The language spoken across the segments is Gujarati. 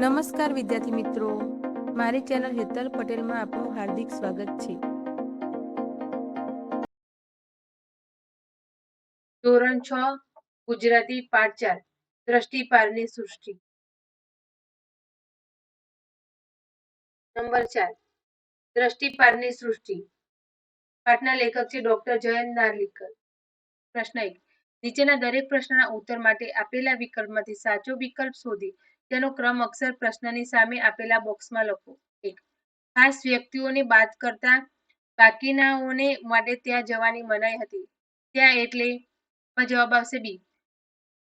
નમસ્કાર વિદ્યાર્થી મિત્રો. મારી ચેનલ હેતલ પટેલમાં આપનું હાર્દિક સ્વાગત છે. ધોરણ છ, ગુજરાતી પાઠ ચાર દ્રષ્ટિપારની સૃષ્ટિ. નંબર ચાર દ્રષ્ટિપારની સૃષ્ટિ. પાઠના લેખક છે ડોક્ટર જયંત નાર્લિકર. પ્રશ્ન એક, નીચેના દરેક પ્રશ્નના ઉત્તર માટે આપેલા વિકલ્પમાંથી સાચો વિકલ્પ શોધી તેનો ક્રમ અક્ષર પ્રશ્નની સામે આપેલા બોક્સમાં લખો. એક. ખાસ વ્યક્તિઓની વાત કરતા બાકીનાઓને માટે ત્યાં જવાની મનાઈ હતી. ત્યાં એટલે જવાબ આવશે બી.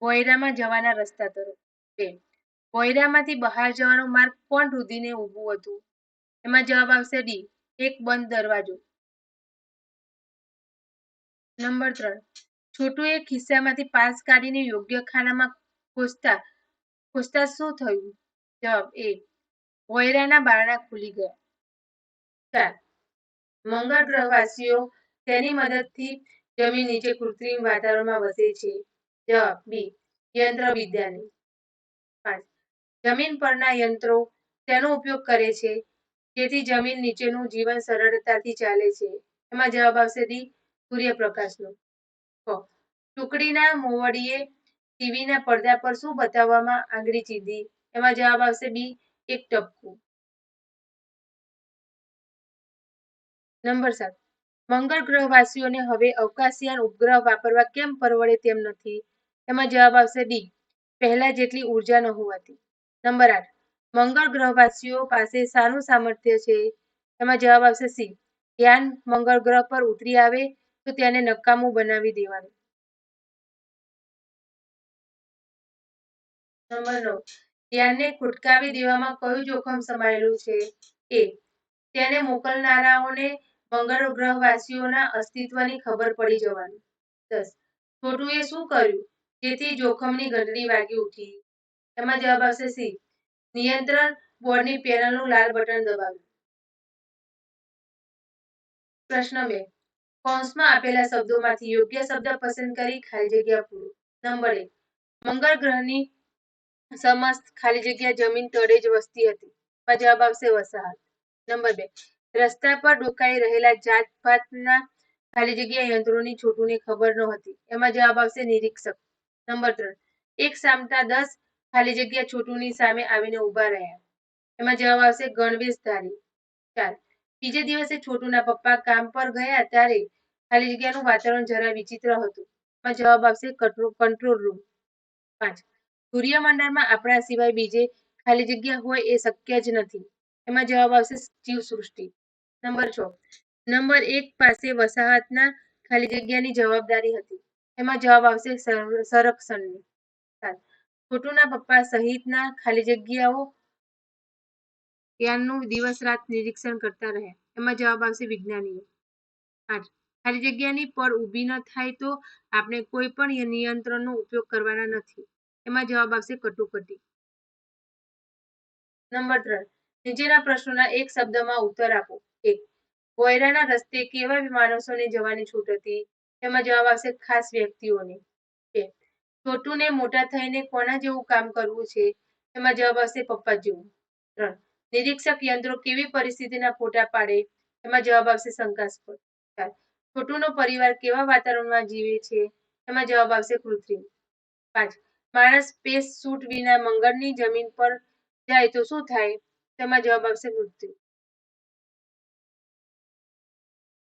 ભોયરામાં જવાના રસ્તા તરફ. બે. ભોયરામાંથી બહાર જવાનો માર્ગ કોણ રૂધીને ઊભું હતું? એમાં જવાબ આવશે ડી. એક બંધ દરવાજો. નંબર ત્રણ. છોટુએ ખિસ્સામાંથી પાસ કાઢીને યોગ્ય ખાનામાં ખોસતા ખોસતા શું થયું? જવાબ એ. વોયરાના બારણા ખુલી ગયા. ચાર મંગળ ગ્રહવાસીઓ તેની મદદથી જમીન નીચે કૃત્રિમ વાતાવરણમાં વસે છે. જવાબ બી. યંત્ર વિદ્યાની. પાંચ. જમીન પરના યંત્રો તેનો ઉપયોગ કરે છે. જેથી જમીન નીચેનું જીવન સરળતાથી ચાલે છે. એમાં જવાબ આવશે દી સૂર્યપ્રકાશનો. છ. ટુકડીના મોવડીએ ટીવીના પડદા પર શું બતાવવામાં આંગળી ચીંધી? એમાં જવાબ આવશે બી, એક ટપકું. નંબર સાત. મંગળ ગ્રહવાસીઓને હવે અવકાશયાન ઉપગ્રહ વાપરવા કેમ પરવડે તેમ નથી? એમાં જવાબ આવશે ડી પહેલા જેટલી ઊર્જા ન હોવાથી. નંબર આઠ. મંગળ ગ્રહવાસીઓ પાસે શાનું સામર્થ્ય છે? એમાં જવાબ આવશે સી યાન મંગળ ગ્રહ પર ઉતરી આવે તો તેને નકામું બનાવી દેવાનું. નંબર નવ ધ્યાનને ખુટકાવી દેવામાં કયું જોખમ સમાયેલું છે? એ. તેને મોકલનારાઓને મંગળ ગ્રહવાસીઓના અસ્તિત્વની ખબર પડી જવાની. દસ. છોટુએ શું કર્યું? જેથી જોખમની ઘંટડી વાગી ઉઠી. એમાં જવાબ આવશે સી. નિયંત્રણ બોર્ડની પેનલનું લાલ બટન દબાવ્યું. પ્રશ્ન બે. કૌંસમાં આપેલા શબ્દોમાંથી યોગ્ય શબ્દ પસંદ કરી ખાલી જગ્યા પૂરો. નંબર એક. મંગળ ગ્રહની સમસ્ત ખાલી જગ્યા જમીન તળે જ વસ્તી હતી. જવાબ આવશે વસાહત. નંબર બે. રસ્તા પર ડોકાઈ રહેલા જાતભાતના ખાલી જગ્યા યંત્રોની છોટુને ખબર નહોતી. એમાં જવાબ આવશે નિરીક્ષક. નંબર ત્રણ. એક સામતા દસ ખાલી જગ્યા છોટુની સામે આવીને ઊભા રહ્યા. એમાં જવાબ આવશે ગણવેશધારી. ચાર. બીજે દિવસે છોટુના પપ્પા કામ પર ગયા ત્યારે ખાલી જગ્યાનું વાતાવરણ જરા વિચિત્ર હતું. એમાં જવાબ આવશે કંટ્રોલ રૂમ. પાંચ. સૂર્યમંડળમાં આપણા સિવાય બીજે ખાલી જગ્યા હોય એ શક્ય જ નથી. એમાં જવાબ આવશે જીવસૃષ્ટિ. નંબર છ. નંબર એક પાસે વસાહતના ખાલી જગ્યાની જવાબદારી હતી. એમાં જવાબ આવશે સંરક્ષણની. સાત. પપ્પા સહિતના ખાલી જગ્યાઓ ત્યાંનું દિવસ રાત નિરીક્ષણ કરતા રહ્યા એમાં જવાબ આવશે વિજ્ઞાનીઓ. આઠ. ખાલી જગ્યાની પડ ઊભી ન થાય તો આપણે કોઈ પણ નિયંત્રણનો ઉપયોગ કરવાના નથી. એમાં જવાબ આવશે કટોકટી. નંબર ત્રણ. નીચેના પ્રશ્નોના એક શબ્દમાં ઉત્તર આપો. એક. ભોયરાના રસ્તે કેવા માણસોને જવાની છૂટ હતી? એમાં જવાબ આવશે ખાસ વ્યક્તિઓને. બે. છોટુને મોટા થઈને કોના જેવું કામ કરવું છે? એમાં જવાબ આવશે પપ્પા જેવું. ત્રણ. નિરીક્ષક યંત્રો કેવી પરિસ્થિતિના ફોટા પાડે? એમાં જવાબ આવશે શંકાસ્પદ. ચાર. છોટુનો પરિવાર કેવા વાતાવરણમાં જીવે છે? એમાં જવાબ આવશે કૃત્રિમ. પાંચ. માણસ સ્પેસ સૂટ વિના મંગળની જમીન પર જાય તો શું થાય? તેમાં જવાબ આવશે મૃત્યુ.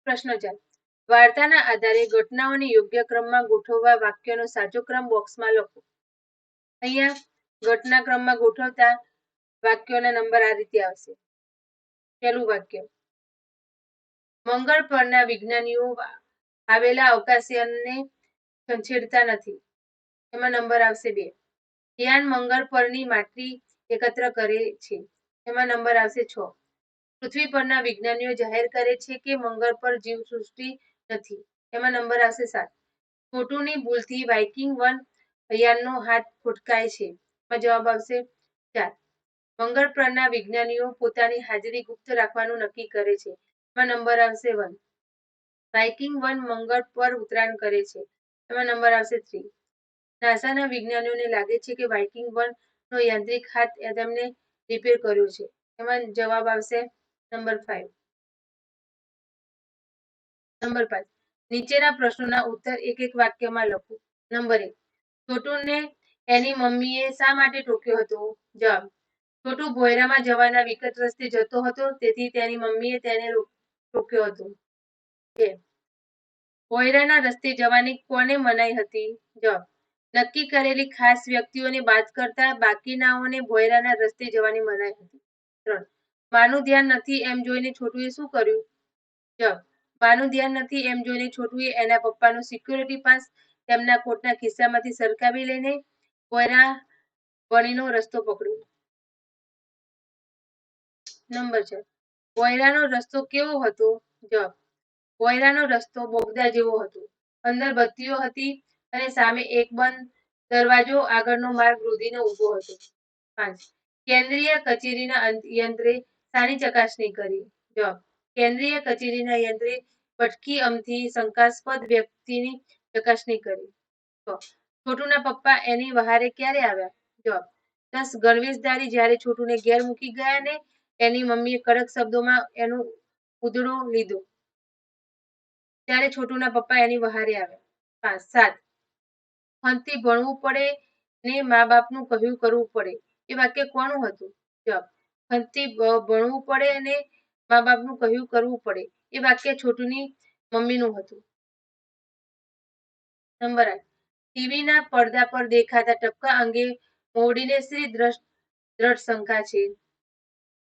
પ્રશ્ન ચાર. વાર્તાના આધારે ઘટનાઓને યોગ્ય ક્રમમાં ગોઠવવા વાક્યનો સાચો ક્રમ બોક્સમાં લખો. અહીંયા ઘટના ક્રમમાં ગોઠવતા વાક્યોના નંબર આ રીતે આવશે. પહેલું વાક્ય. મંગળ પરના વિજ્ઞાનીઓ આવેલા અવકાશયાનને છંછેડતા નથી. એમાં નંબર આવશે બે. ધ્યાન મંગળ પરની માટી એકત્ર કરે છે. એમાં નંબર આવશે છ. પૃથ્વી પરના વિજ્ઞાનીઓ જાહેર કરે છે કે મંગળ પર જીવસૃષ્ટિ નથી. એમાં નંબર આવશે સાત. ખોટુની ભૂલથી વાઇકિંગ વન યાનનો હાથ ખોટકાય છે. એમાં જવાબ આવશે ચાર. મંગળ પરના વિજ્ઞાનીઓ પોતાની હાજરી ગુપ્ત રાખવાનું નક્કી કરે છે. એમાં નંબર આવશે વન. વાઇકિંગ વન મંગળ પર ઉતરાણ કરે છે. એમાં નંબર આવશે થ્રી. નાસાના વિજ્ઞાનીઓને લાગે છે કે વાઇકિંગ વનનો યાંત્રિક હાથ તેમને રિપેર કર્યો છે. એમાં જવાબ આવશે નંબર ફાઈવ નંબર પાંચ નીચેના પ્રશ્નોના ઉત્તર એક એક વાક્યમાં લખો. નંબર એક. છોટુને એની મમ્મીએ શા માટે ટોક્યો હતો? જવાબ. છોટુ ભોયરામાં જવાના વિકટ રસ્તે જતો હતો, તેથી તેની મમ્મીએ તેને ટોક્યો હતો. બે. ભોયરાના રસ્તે જવાની કોને મનાઈ હતી? જવાબ. નક્કી કરેલી ખાસ વ્યક્તિઓને બાદ કરતા બાકીનાઓને ભોયરાના રસ્તે જવાની મનાઈ હતી. ત્રણ, માનું ધ્યાન નથી એમ જોઈને છોટુએ શું કર્યું? જવાબ, માનું ધ્યાન નથી એમ જોઈને છોટુએ એના પપ્પાનું સિક્યુરિટી પાસ તેમના કોટના ખિસ્સામાંથી સરકાવી લઈને ભોયરા વણીનો રસ્તો પકડ્યો. નંબર છે ભોયરાનો રસ્તો કેવો હતો? જવાબ, ભોયરાનો રસ્તો બોગદા જેવો હતો. અંદર બત્તીઓ હતી અને સામે એક બંધ દરવાજો આગળનો માર્ગ રૂંધીને ઊભો હતો. પાંચ. કેન્દ્રીય કચેરીના યંત્રે શાની ચકાસણી કરી. જવાબ. કેન્દ્રીય કચેરીના યંત્રે ભટકી અમથી શંકાસ્પદ વ્યક્તિની ચકાસણી કરી. છોટુના પપ્પા એની વહારે ક્યારે આવ્યા? જવાબ. દસ. ગણવેશધારી જ્યારે છોટુને ઘેર મૂકી ગયા ને એની મમ્મીએ કડક શબ્દોમાં એનો ઉદડો લીધો. ત્યારે છોટુના પપ્પા એની વહારે આવ્યા. પાંચ. સાત. હંતી ભણવું પડે ને મા બાપનું કહ્યું કરવું પડે. એ વાક્ય કોનું હતું? જવાબ હંતી ભણવું પડે અને મા બાપનું કહ્યું કરવું પડે. એ વાક્ય છોટુની મમ્મીનું હતું. નંબર આઠ, ટીવીના પડદા પર દેખાતા ટપકા અંગે મોવડીને શ્રી દ્રષ્ટ દ્રઢ શંકા છે.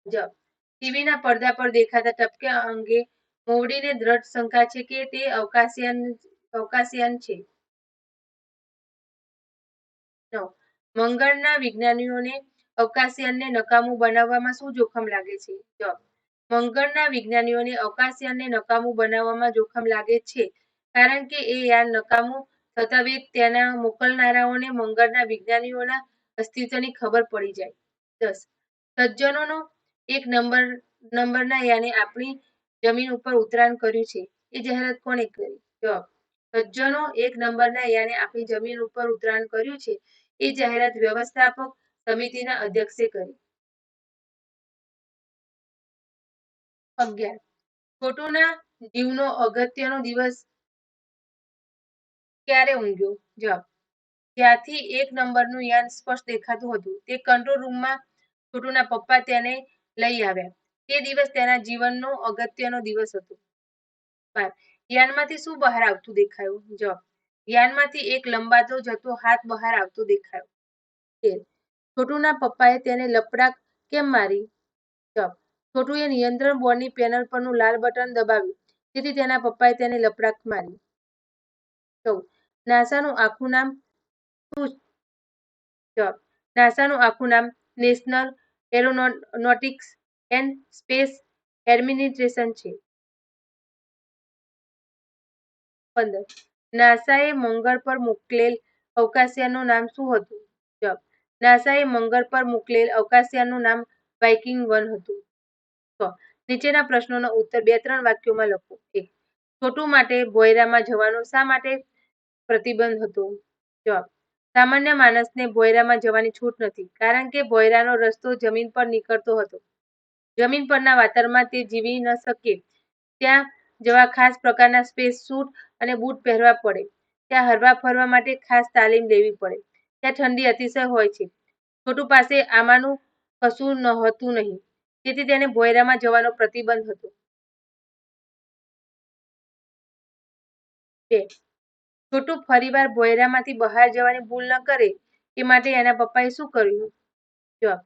જવાબ, ટીવીના પડદા પર દેખાતા ટપકા અંગે મોવડીને દ્રઢ શંકા છે કે તે અવકાશયાન અવકાશયાન છે. મંગળના વિજ્ઞાનીઓને અવકાશયાનને નકામું બનાવવામાં શું જોખમ લાગે છે? જવાબ મંગળના વિજ્ઞાનીઓને અવકાશયાનને નકામું બનાવવામાં જોખમ લાગે છે, કારણ કે એ યાન નકામું થતા વેગ તેના મોકલનારાઓને મંગળના વિજ્ઞાનીઓના અસ્તિત્વની ખબર પડી જાય. દસ સજ્જનોનો એક નંબર, નંબરના યાને આપણી જમીન ઉપર ઉતરાણ કર્યું છે. એ જાહેરાત કોણે કરી? જવાબ સજ્જનો એક નંબરના યાને આપણી જમીન ઉપર ઉતરાણ કર્યું છે. એ જાહેરાત વ્યવસ્થાપક સમિતિના અધ્યક્ષે કરી. અગિયાર. છોટુના જીવનો અગત્યનો દિવસ ક્યારે ઊંઘ્યો? જવાબ. જ્યાંથી એક નંબરનું યાન સ્પષ્ટ દેખાતું હતું. તે કંટ્રોલ રૂમમાં છોટુના પપ્પા તેને લઈ આવ્યા. તે દિવસ તેના જીવનનો અગત્યનો દિવસ હતો. યાનમાંથી શું બહાર આવતું દેખાયું? જવાબ. યાનમાંથી એક લંબાતો જતો હાથ બહાર આવતો દેખાયો. છોટુના પપ્પાએ તેને લપડા કેમ મારી? છોટુએ નિયંત્રણ બોર્ડની પેનલ પરનું લાલ બટન દબાવ્યું, તેથી તેના પપ્પાએ તેને લપડાક મારી. નાસાનું આખું નામ શું નાસાનું આખું નામ National Aeronautics and Space Administration છે. પંદર નાસાએ મંગળ પર મોકલેલ અવકાશયાનનું નામ શું હતું? જવાબ, નાસાએ મંગળ પર મોકલેલ અવકાશયાનનું નામ વાઇકિંગ વન હતું. નીચેના પ્રશ્નોનો ઉત્તર બે ત્રણ વાક્યોમાં લખો. એક, છોટું માટે ભોયરામાં જવાનો શા માટે પ્રતિબંધ હતો? જવાબ, સામાન્ય માણસને ભોયરામાં જવાની છૂટ નથી, કારણ કે ભોયરાનો રસ્તો જમીન પર નીકળતો હતો. જમીન પરના વાતરમાં તે જીવી ન શકે. ત્યાં જવા ખાસ પ્રકારના સ્પેસ સૂટ અને બૂટ પહેરવા પડે. ત્યાં હરવા ફરવા માટે ખાસ તાલીમ લેવી પડે. ત્યાં ઠંડી અતિશય હોય છે. છોટુ પાસે આમાંનું કશું નહોતું નહીં. તેથી તેને ભોયરામાં જવાનો પ્રતિબંધ હતો. બે. છોટુ ફરીવાર ભોયરામાંથી બહાર જવાની ભૂલ ન કરે એ માટે એના પપ્પાએ શું કર્યું? જવાબ.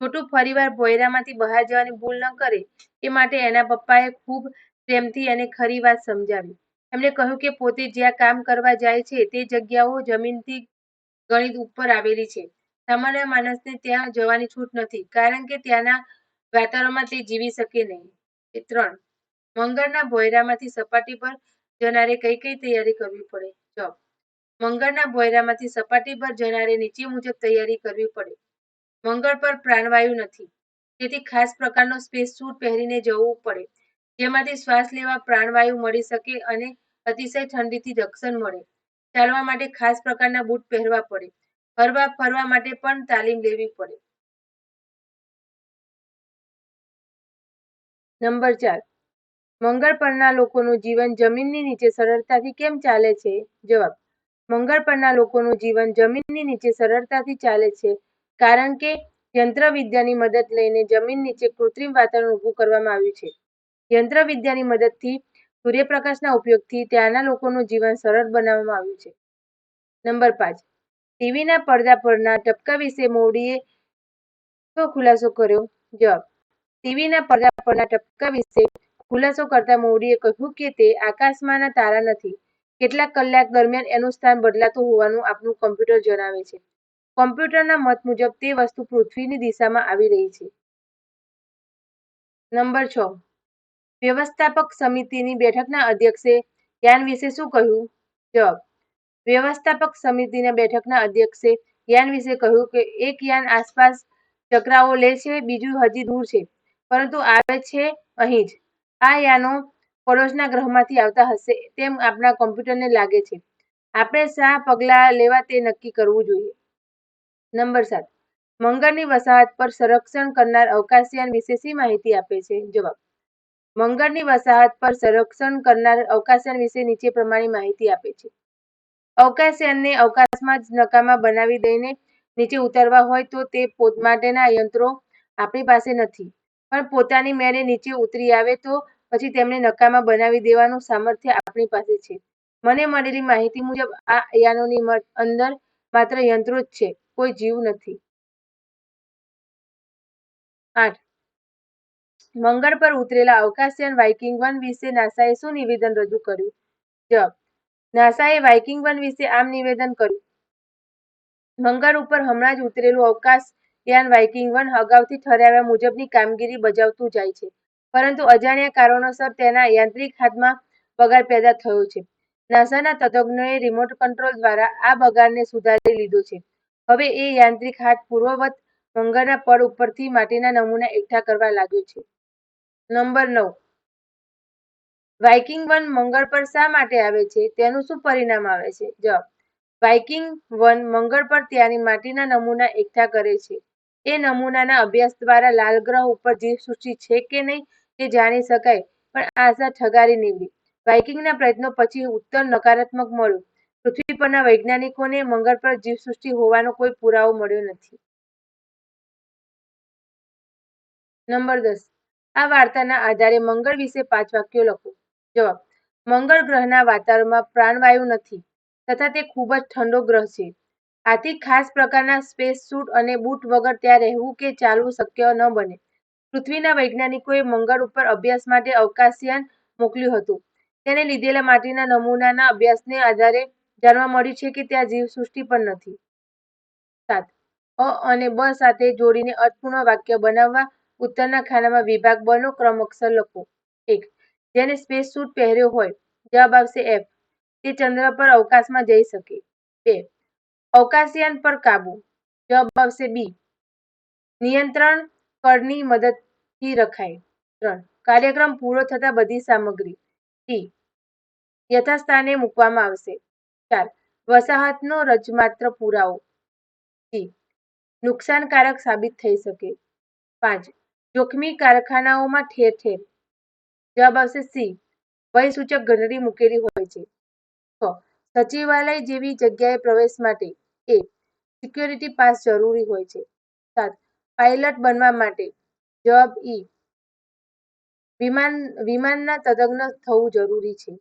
છોટુ ફરીવાર ભોયરામાંથી બહાર જવાની ભૂલ ન કરે એ માટે એના પપ્પાએ ખૂબ પ્રેમથી અને ખરી વાત સમજાવી. એમણે કહ્યું કે પોતે જ્યાં કામ કરવા જાય છે તે જગ્યાઓ જમીનથી ગણિત ઉપર આવેલી છે. સામાન્ય માણસને ત્યાં જવાની છૂટ નથી, કારણ કે ત્યાંના વાતાવરણમાં તે જીવી શકે નહીં. એ ત્રણ. મંગળના ભોયરામાંથી સપાટી પર જનારે કઈ કઈ તૈયારી કરવી પડે? જવાબ મંગળના ભોયરામાંથી સપાટી પર જનારે નીચે મુજબ તૈયારી કરવી પડે. મંગળ પર પ્રાણવાયુ નથી. તેથી ખાસ પ્રકારનો સ્પેસ સૂટ પહેરીને જવું પડે. જેમાંથી શ્વાસ લેવા, પ્રાણવાયુ મળી શકે અને અતિશય ઠંડીથી રક્ષણ મળે. ચાલવા માટે ખાસ પ્રકારના બૂટ પહેરવા પડે. ફરવા ફરવા માટે પણ તાલીમ લેવી પડે. નંબર ચાર. મંગળ પરના લોકોનું જીવન જમીનની નીચે સરળતાથી કેમ ચાલે છે? જવાબ. મંગળ પરના લોકોનું જીવન જમીનની નીચે સરળતાથી ચાલે છે કારણ કે યંત્રવિદ્યાની મદદ લઈને જમીન નીચે કૃત્રિમ વાતાવરણ ઊભું કરવામાં આવ્યું છે. યંત્રવિદ્યાની મદદથી સૂર્યપ્રકાશના ઉપયોગથી ત્યાંના લોકોનું જીવન સરળ બનાવવામાં આવ્યું છે. નંબર પાંચ. ટીવીના પડદા પરના ટપકા વિશે શું ખુલાસો કર્યો? જવાબ. ટીવીના પડદા પરના ટપકા વિશે ખુલાસો કરતા મોવડીએ કહ્યું કે તે આકાશમાંના તારા નથી. કેટલાક કલાક દરમિયાન એનું સ્થાન બદલાતું હોવાનું આપણું કમ્પ્યુટર જણાવે છે. કોમ્પ્યુટરના મત મુજબ તે વસ્તુ પૃથ્વીની દિશામાં આવી રહી છે. નંબર છ. વ્યવસ્થાપક સમિતિની બેઠકના અધ્યક્ષે યાન વિશે શું કહ્યું? જવાબ, વ્યવસ્થાપક સમિતિના બેઠકના અધ્યક્ષે યાન વિશે કહ્યું કે એક યાન આસપાસ ચક્રાઓ લે છે, બીજું હજી દૂર છે, પરંતુ આવે છે અહીં જ. આ યાનો પડોશના ગ્રહમાંથી આવતા હશે, તેમ આપણા કોમ્પ્યુટરને લાગે છે. આપણે શા પગલાં લેવા તે નક્કી કરવું જોઈએ. નંબર સાત, મંગળની વસાહત પર સંરક્ષણ કરનાર અવકાશયાન વિશે શી માહિતી આપે છે? જવાબ મંગળની વસાહત પર સંરક્ષણ કરનાર અવકાશયાન વિશે નીચે પ્રમાણે માહિતી આપે છે. અવકાશયાનને અવકાશમાં જ નકામા બનાવી દઈને નીચે ઉતારવા હોય તો તે પોત માટેના યંત્રો આપણી પાસે નથી. પણ પોતાની મેળે નીચે ઉતરી આવે તો પછી તેમને નકામા બનાવી દેવાનું સામર્થ્ય આપણી પાસે છે. મને મળેલી માહિતી મુજબ આ યાનોની અંદર માત્ર યંત્રો જ છે, કોઈ જીવ નથી. આઠ. મંગળ પર ઉતરેલા અવકાશયાન વાઇકિંગ વન વિશે નાસાએ શું નિવેદન રજૂ કર્યું? જવાબ, નાસાએ વાઇકિંગ વન વિશે આમ નિવેદન કર્યું. મંગળ ઉપર હમણાં જ ઉતરેલું અવકાશયાન વાઇકિંગ વન અગાઉથી ઠરાવ્યા મુજબની કામગીરી બજાવતું જાય છે. પરંતુ અજાણ્યા કારણોસર તેના યાંત્રિક હાથમાં બગાડ પેદા થયો છે. નાસાના તજજ્ઞોએ રિમોટ કંટ્રોલ દ્વારા આ બગાડને સુધારી લીધો છે. હવે એ યાંત્રિક હાથ પૂર્વવત મંગળના પડ ઉપરથી માટીના નમૂના એકઠા કરવા લાગ્યો છે. નંબર નવ. વાઇકિંગ વન મંગળ પર શા માટે આવે છે? તેનું શું પરિણામ આવે છે? જવાબ વાઇકિંગ વન મંગળ પર ત્યાંની માટીના નમૂના એકઠા કરે છે. એ નમૂનાના અભ્યાસ દ્વારા લાલ ગ્રહ ઉપર જીવસૃષ્ટિ છે કે નહીં તે જાણી શકાય, પણ આશા ઠગારી નીવડી. વાઇકિંગના પ્રયત્નો પછી ઉત્તર નકારાત્મક મળ્યો. પૃથ્વી પરના વૈજ્ઞાનિકોને મંગળ પર જીવસૃષ્ટિ હોવાનો કોઈ પુરાવો મળ્યો નથી. નંબર દસ. આ વાર્તાના આધારે મંગળ વિશે પાંચ વાક્યો લખો. જવાબ, મંગળ ગ્રહના વાતાવરણમાં પ્રાણવાયુ નથી તથા તે ખૂબ જ ઠંડો ગ્રહ છે. આથી ખાસ પ્રકારના સ્પેસ સૂટ અને બૂટ વગર ત્યાં રહેવું કે ચાલવું શક્ય ન બને. પૃથ્વીના વૈજ્ઞાનિકોએ મંગળ ઉપર અભ્યાસ માટે અવકાશયાન મોકલ્યું હતું. તેને લીધેલા માટીના નમૂનાના અભ્યાસને આધારે જાણવા મળ્યું છે કે ત્યાં જીવસૃષ્ટિ પણ નથી. સાત, અ અને બ સાથે જોડીને અર્થપૂર્ણ વાક્ય બનાવવા ઉત્તરના ખાનામાં વિભાગ બનો ક્રમ અક્ષર લખો. એક, જેને સ્પેસ સૂટ પહેર્યો હોય, જવાબ આવશે એફ તે ચંદ્ર પર અવકાશમાં જઈ શકે. બે, અવકાશયાન પર કાબુ. જવાબ આવશે બી નિયંત્રણ કળની મદદથી રખાય. ત્રણ, કાર્યક્રમ પૂરો થતા બધી સામગ્રી. ટી યથાસ્થાને મૂકવામાં આવશે. ચાર, વસાહતનો રજમાત્ર પુરાવો. જી નુકસાનકારક સાબિત થઈ શકે. પાંચ જોખમી કારખાનાઓમાં ઠેર ઠેર. જવાબ આવશે સી. વયસૂચક ગણરી મૂકેલી હોય છે. સચિવાલય જેવી જગ્યાએ પ્રવેશ માટે એ. સિક્યોરિટી પાસ જરૂરી હોય છે. સાત. પાયલટ બનવા માટે. જવાબ ઈ. વિમાન, વિમાનના તજજ્ઞ થવું જરૂરી છે.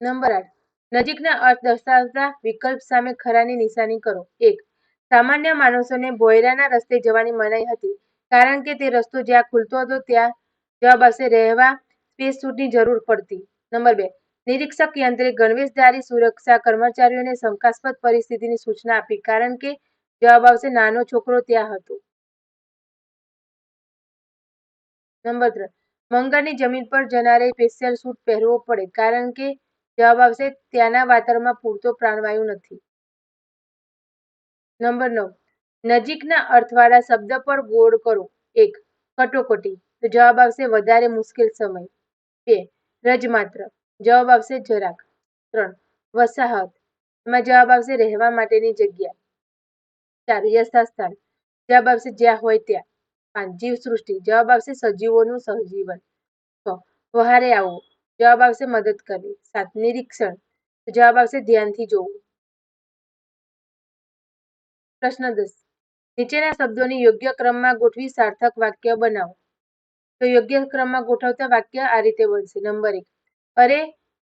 નંબર આઠ. નજીકના અર્થ દર્શાવતા વિકલ્પ સામે ખરાની નિશાની કરો. એક. સામાન્ય માણસોને ભોયરાના રસ્તે જવાની મનાઈ હતી. કારણ કે તે રસ્તો જ્યાં ખુલતો હતો, ત્યાં જવા પાસે રહેવા સ્પેસ સૂટની જરૂર પડતી. નંબર બે, નિરીક્ષક યંત્રે ગણવેશધારી સુરક્ષા કર્મચારીઓને શંકાસ્પદ પરિસ્થિતિની સૂચના આપી કારણ કે જવાબ આવશે નાનો છોકરો ત્યાં હતો. નંબર ત્રણ, મંગળની જમીન પર જનારે સ્પેશિયલ સૂટ પહેરવો પડે કારણ કે જવાબ આવશે ત્યાંના વાતાવરણમાં પૂરતો પ્રાણવાયુ નથી. નંબર નવ નજીકના અર્થવાળા શબ્દ પર ગોળ કરો. એક, કટોકટી. તો જવાબ આવશે વધારે મુશ્કેલ સમય. બે, રજમાત્ર. જવાબ આવશે જરાક. ત્રણ, વસાહત. એમાં જવાબ આવશે રહેવા માટેની જગ્યા. ચાર, યથાસ્થાન. જવાબ આવશે જ્યાં હોય ત્યાં. પાંચ, જીવસૃષ્ટિ. જવાબ આવશે સજીવોનું સહજીવન. છ, વહારે આવો. જવાબ આવશે મદદ કરવી. સાત, નિરીક્ષણ. જવાબ આવશે ધ્યાનથી જોવું. પ્રશ્ન દસ. નીચેના શબ્દોની યોગ્ય ક્રમમાં ગોઠવી સાર્થક વાક્ય બનાવો. તો યોગ્ય ક્રમમાં ગોઠવતા વાક્ય આ રીતે બનશે. નંબર એક, અરે,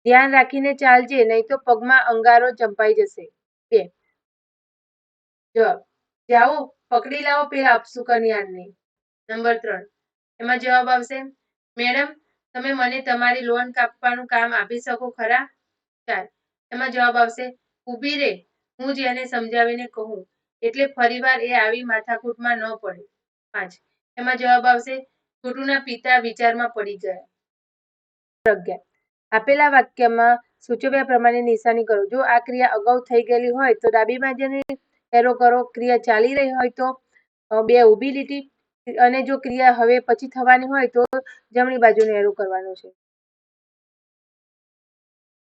ધ્યાન રાખીને ચાલજે, નહીં તો પગમાં અંગારો ચંપાઈ જશે. બે જાઓ, પકડી લાવો પેલા અપસુ નંબર ત્રણ, એમાં જવાબ આવશે, મેડમ, તમે મને તમારી લોન કાપવાનું કામ આપી શકો ખરા? ચાર, એમાં જવાબ આવશે, ઊભી રે, હું જ એને સમજાવીને કહું. એટલે ફરીવાર એ આવી માથાકૂટમાં ન પડે. પાંચ. એમાં જવાબ આવશે છોટુના પિતા વિચારમાં પડી ગયા. અગિયાર આપેલા વાક્યમાં સૂચવ્યા પ્રમાણે નિશાની કરો. જો આ ક્રિયા અગાઉ થઈ ગયેલી હોય તો ડાબી બાજુની એરો કરો. ક્રિયા ચાલી રહી હોય તો બે ઊભી લીટી. અને જો ક્રિયા હવે પછી થવાની હોય તો જમણી બાજુને એરો કરવાનો છે.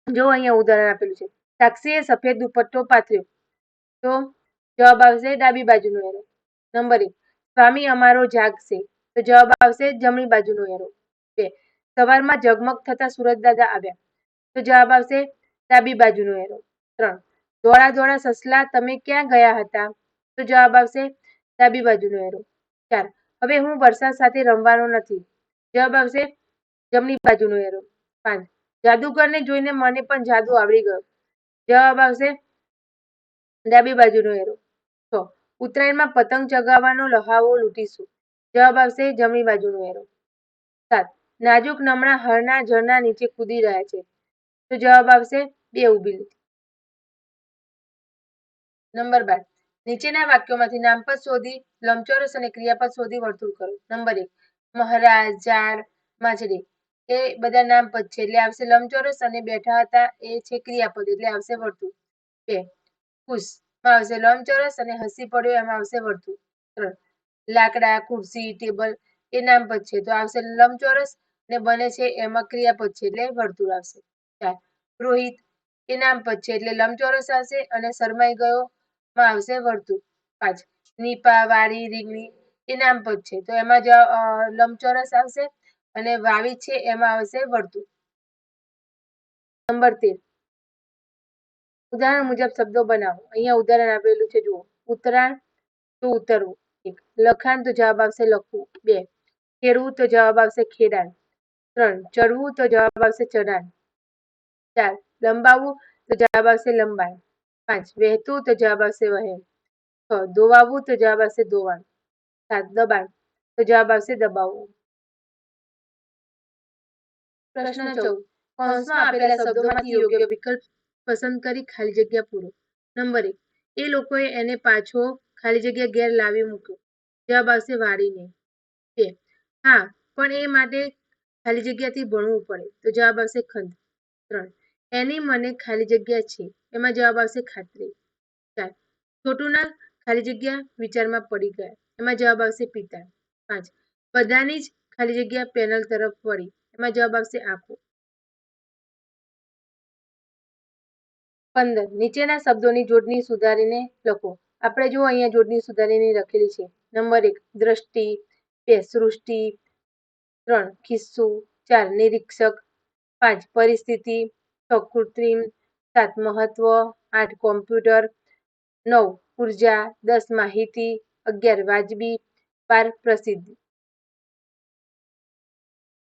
જો અહીંયા ઉદાહરણ આપેલું છે. સાક્ષીએ સફેદ દુપટ્ટો પાથર્યો. તો જવાબ આવશે ડાબી બાજુનો એરો નંબર એક, સ્વામી અમારો જાગશે. તો જવાબ આવશે જમણી બાજુનો એરો બે, સવારમાં જગમગ થતા સુરજ દાદા આવ્યા. તો જવાબ આવશે ડાબી બાજુનો એરો ત્રણ દોડા દોડા સસલા તમે ક્યાં ગયા હતા? તો જવાબ આવશે ડાબી બાજુનો એરો ચાર, હવે હું વરસાદ સાથે રમવાનો નથી. જવાબ આવશે જમણી બાજુનો એરો પાંચ, જાદુગરને જોઈને મને પણ જાદુ આવડી ગયો. જવાબ આવશે ડાબી બાજુનો એરો ઉત્તરાયણમાં પતંગ ચગાવવાનો લહાવો લૂંટીશું. જવાબ આવશે જમણી બાજુનો એરો. સાત. નાજુક નમણા હરના ઝરના નીચે કૂદી રહ્યા છે. તો જવાબ આવશે બે ઊભી લીટી. નંબર બાર. નીચેના વાક્યોમાંથી નામપદ શોધી, લંબચોરસ અને ક્રિયાપદ શોધી વર્તુળ કરો. નંબર એક. મહારાજ ઝાડ માછલી. એ બધા નામપદ છે. એટલે આવશે લંબચોરસ અને બેઠા હતા એ છે ક્રિયાપદ. એટલે આવશે વર્તુળ. બે. ખુશ માં આવશે લંબચોરસ અને હસી પડ્યો એમાં આવશે વર્તુળ. ત્રણ લાકડા, ખુરશી, ટેબલ, એ નામપદ છે. તો આવશે લંબચોરસ ને બને છે એમાં ક્રિયાપદ છે એટલે વર્તુળ આવશે. ચાર રોહિત, એ નામપદ છે એટલે લંબચોરસ આવશે અને શરમાઈ ગયો માં આવશે વર્તુળ. પાંચ નીપા વાડી રીંગણી, એ નામપદ છે. તો એમાં જ લંબચોરસ આવશે અને વાવી છે એમાં આવશે વર્તુળ. નંબર તેર. ઉદાહરણ મુજબ શબ્દો બનાવો. અહીંયા ઉદાહરણ આપેલું છે જુઓ. ઉત્તરાયણ તો ઉતરવું. એક. લખાણ તો જવાબ આવશે લખવું. બે. ખેડવું તો જવાબ આવશે ખેડાણ. ત્રણ. ચડવું તો જવાબ આવશે ચઢાણ ચાર. લંબાવવું તો જવાબ આવશે લંબાણ. પાંચ. વહેતું તો જવાબ આવશે વહેણ. છ. દોવાવવું તો જવાબ આવશે ધોવાણ. સાત. દબાણ તો જવાબ આવશે દબાવવું. પ્રશ્ન ચૌદ. કૌંસમાં આપેલા શબ્દોમાંથી યોગ્ય વિકલ્પ પસંદ કરી ખાલી જગ્યા પૂરો. નંબર એક, એ લોકોએ એને પાછો ખાલી જગ્યા ઘેર લાવી મૂક્યો. જવાબ આવશે વાળીને બે, હા, પણ એ માટે ખાલી જગ્યાથી ભણવું પડે. તો જવાબ આવશે ખંત. ત્રણ, એની મને ખાલી જગ્યા છે. એમાં જવાબ આવશે ખાતરી. ચાર છોટુના ખાલી જગ્યા વિચારમાં પડી ગયા. એમાં જવાબ આવશે પિતા. પાંચ, બધાની જ ખાલી જગ્યા પેનલ તરફ વળી. એમાં જવાબ આવશે આંખો. પંદર. નીચેના શબ્દોની જોડણી સુધારીને લખો. આપણે જો અહીંયા જોડણી સુધારીને લખેલી છે. નંબર એક, દ્રષ્ટિ. બે, સૃષ્ટિ. ત્રણ, ખિસ્સું. ચાર, નિરીક્ષક. પાંચ, પરિસ્થિતિ. છ, કૃત્રિમ. સાત, મહત્વ. આઠ, કોમ્પ્યુટર. નવ, ઊર્જા. દસ, માહિતી. અગિયાર, વાજબી. બાર, પ્રસિદ્ધ.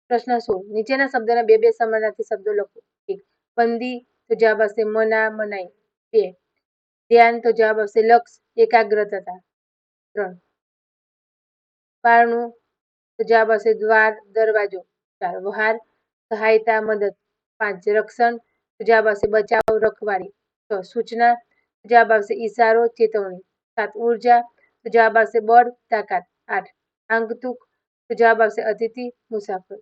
પ્રશ્ન સોળ. નીચેના શબ્દના બે બે સમાનાર્થી શબ્દો લખો. એક, બંદી. તો જવાબ આવશે મના મનાઈ બે. ધ્યાન તો જવાબ આવશે લક્ષ, એકાગ્રતા ત્રણ. પારણું તો જવાબ આવશે દ્વાર, દરવાજો. ચાર. વહાર, સહાયતા, મદદ. પાંચ. રક્ષણ જવાબ આવશે બચાવ, રખવાળી. છ. સૂચના જવાબ આવશે ઈશારો, ચેતવણી. સાત. ઊર્જા, તો જવાબ આવશે બળ, તાકાત. આઠ. આંગતુક, તો જવાબ આવશે અતિથિ, મુસાફર.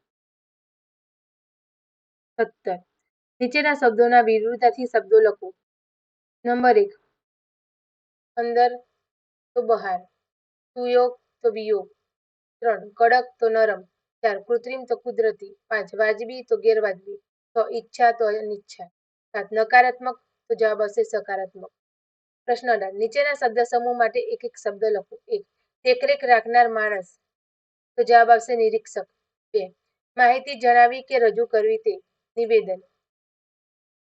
સત્તર. નીચેના શબ્દોના વિરુદ્ધાર્થી શબ્દો લખો. નંબર એક, અંદર તો બહાર સુયોગ તો વિયોગ ત્રણ, કડક તો નરમ. ચાર, કૃત્રિમ તો કુદરતી. પાંચ, વાજબી તો ગેરવાજબી. છ, ઈચ્છા તો અનિચ્છા. સાત, નકારાત્મક તો જવાબ આવશે સકારાત્મક. પ્રશ્ન અઢાર, નીચેના શબ્દ સમૂહ માટે એક એક શબ્દ લખો. એક, દેખરેખ રાખનાર માણસ તો જવાબ આવશે નિરીક્ષક. બે, માહિતી જણાવી કે રજૂ કરવી તે. નિવેદન.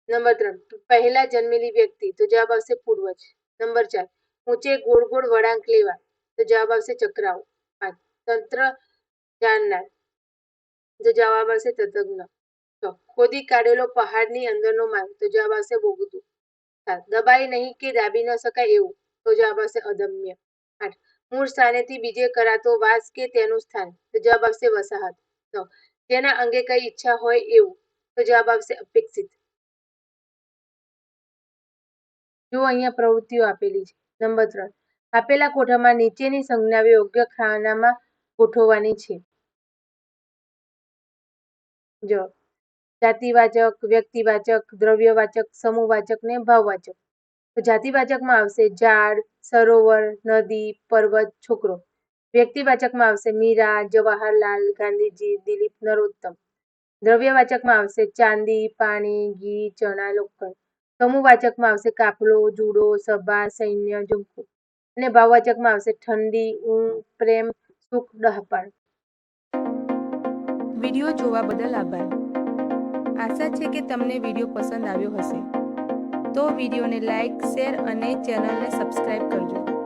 નંબર ત્રણ, પહેલા જન્મેલી વ્યક્તિ, તો જવાબ આવશે પૂર્વજ. નંબર ચાર, ઊંચે ગોળ ગોળ વળાંક લેવા, તો જવાબ આવશે ચક્રાઓ પાંચ, તંત્ર જાણનાર, તો જવાબ આવશે તત્વજ્ઞ છ, ખોદી કાઢેલો પહાડની અંદરનો માર્ગ, તો જવાબ આવશે બોગદું સાત, દબાઈ નહીં કે દાબી ન શકાય એવું, તો જવાબ આવશે અદમ્ય. આઠ, મૂળ સ્થાનેથી બીજે કરાતો વાસ કે તેનું સ્થાન, તો જવાબ આવશે વસાહત. નવ જેના અંગે કઈ ઈચ્છા હોય એવું, તો જવાબ આવશે અપેક્ષિત. જો અહીંયા પ્રવૃત્તિઓ આપેલી છે. નંબર ત્રણ, આપેલા કોઠામાં નીચેની સંજ્ઞાઓ યોગ્ય ખાનામાં ગોઠવવાની છે. જો જાતિવાચક, વ્યક્તિવાચક, દ્રવ્યવાચક સમૂહવાચક ને ભાવવાચક. તો જાતિવાચકમાં આવશે ઝાડ, સરોવર, નદી, પર્વત, છોકરો. વ્યક્તિવાચકમાં આવશે મીરા, જવાહરલાલ ગાંધીજી, દિલીપ નરોત્તમ. દ્રવ્યવાચકમાં આવશે ચાંદી, પાણી, ઘી, ચણા, લોખંડ. સમૂહવાચકમાં આવશે કાફલો, જુડો, સભા, સૈન્ય ઝુમખું અને ભાવવાચકમાં આવશે ઠંડી, ઊંઘ, પ્રેમ, સુખ ડહપણ વીડિયો જોવા બદલ આભાર. આશા છે કે તમને વીડિયો પસંદ આવ્યો હશે. તો વિડીયોને લાઈક, શેર અને ચેનલને સબસ્ક્રાઈબ કરજો.